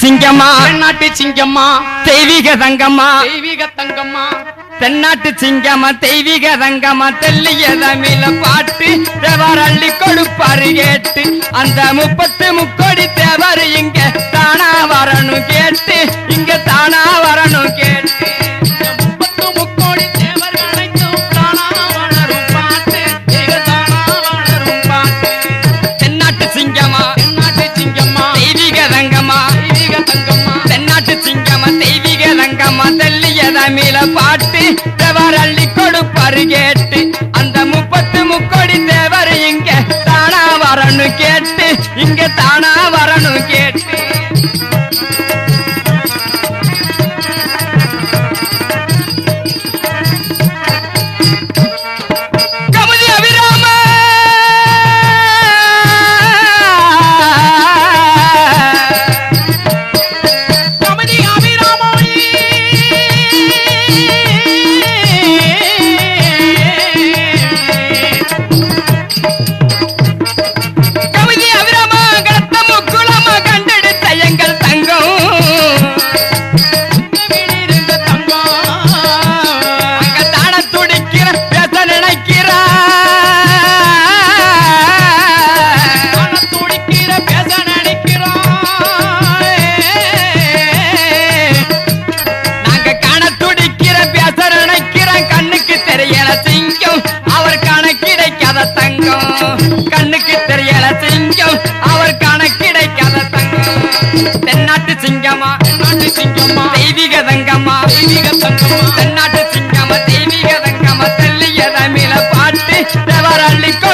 சிங்கம்மா. தென்னாட்டு சிங்கம்மா. தெய்வீக தங்கம்மா. தெய்வீக தங்கம்மா. தென்னாட்டு சிங்கம்மா தெய்வீக தங்கம்மா தெல்லிய தமிழ பாட்டு அள்ளி கொடுப்பாரு கேட்டு அந்த முப்பத்து முக்கோடி அள்ளி கொடுப்பாரு கேட்டு அந்த முப்பத்து முக்கோடி தேவர் இங்க தானா வரணும் கேட்டு இங்க தானா நாட்டு சிங்கம்மா. தெய்வீக தங்கம்மா தெய்வீக தங்கம்மா தென்னாட்டு சிங்கம்மா. தெய்வீக தங்கம்மா தெல்லிய தமிழ பாட்டு தவறள்ளிக்கும்